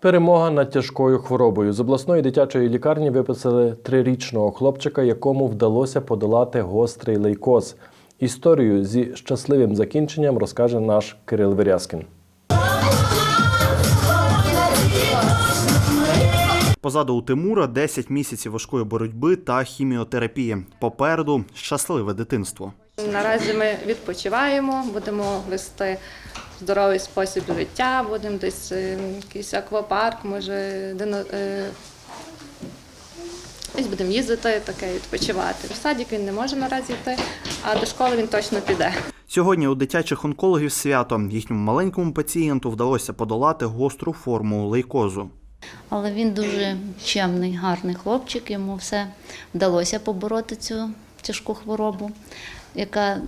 Перемога над тяжкою хворобою. З обласної дитячої лікарні виписали трирічного хлопчика, якому вдалося подолати гострий лейкоз. Історію зі щасливим закінченням розкаже наш Кирил Вирязкін. Позаду у Тимура 10 місяців важкої боротьби та хіміотерапії. Попереду щасливе дитинство. Наразі ми відпочиваємо, будемо вести здоровий спосіб життя, будемо десь е, якийсь аквапарк, може дино- е, десь будемо їздити, таке відпочивати. В садик він не може наразі йти, а до школи він точно піде. Сьогодні у дитячих онкологів свято їхньому маленькому пацієнту вдалося подолати гостру форму лейкозу. Але він дуже чемний, гарний хлопчик. Йому все вдалося побороти цю тяжку хворобу, яка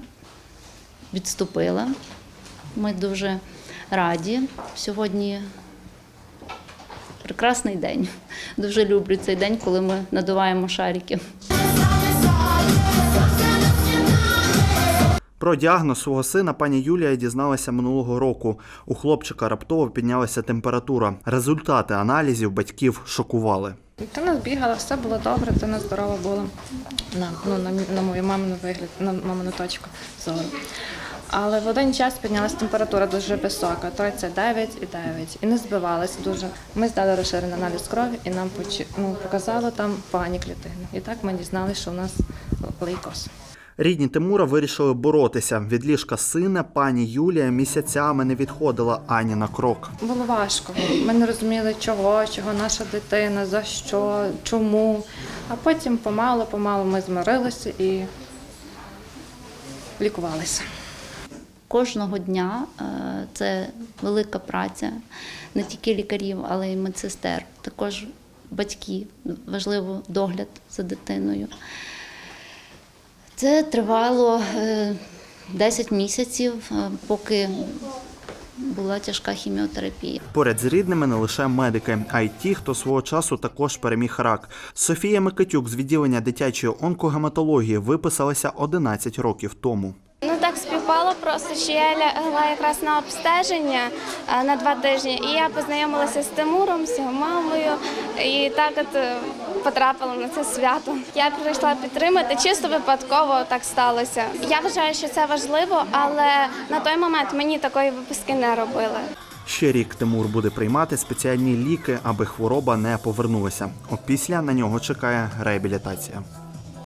відступила. Ми дуже раді. Сьогодні прекрасний день. Дуже люблю цей день, коли ми надуваємо шарики. Про діагноз свого сина пані Юлія дізналася минулого року. У хлопчика раптово піднялася температура. Результати аналізів батьків шокували. Дитина бігала, все було добре, дитина здорова була на, ну, на, на мою мамину вигляд, на мамину точку зору. Але в один час піднялася температура дуже висока, 39,9, і не збивалася дуже. Ми здали розширений аналіз крові і нам ну, показало там погані клітини. І так ми дізналися, що у нас лейкоз. Рідні Тимура вирішили боротися. Від ліжка сина пані Юлія місяцями не відходила ані на крок. Було важко. Ми не розуміли, чого, чого наша дитина, за що, чому. А потім помалу-помалу ми змирилися і лікувалися. Кожного дня е, це велика праця не тільки лікарів, але й медсестер, також батьки, важливо догляд за дитиною. Це тривало е, 10 місяців, е, поки була тяжка хіміотерапія. Поряд з рідними не лише медики, а й ті, хто свого часу також переміг рак. Софія Микитюк з відділення дитячої онкогематології виписалася 11 років тому. Співпало просто, що я лягла якраз на обстеження е, на два тижні, і я познайомилася з Тимуром, з його мамою, і так от е, потрапила на це свято. Я прийшла підтримати, чисто випадково так сталося. Я вважаю, що це важливо, але на той момент мені такої виписки не робили. Ще рік Тимур буде приймати спеціальні ліки, аби хвороба не повернулася. Опісля на нього чекає реабілітація.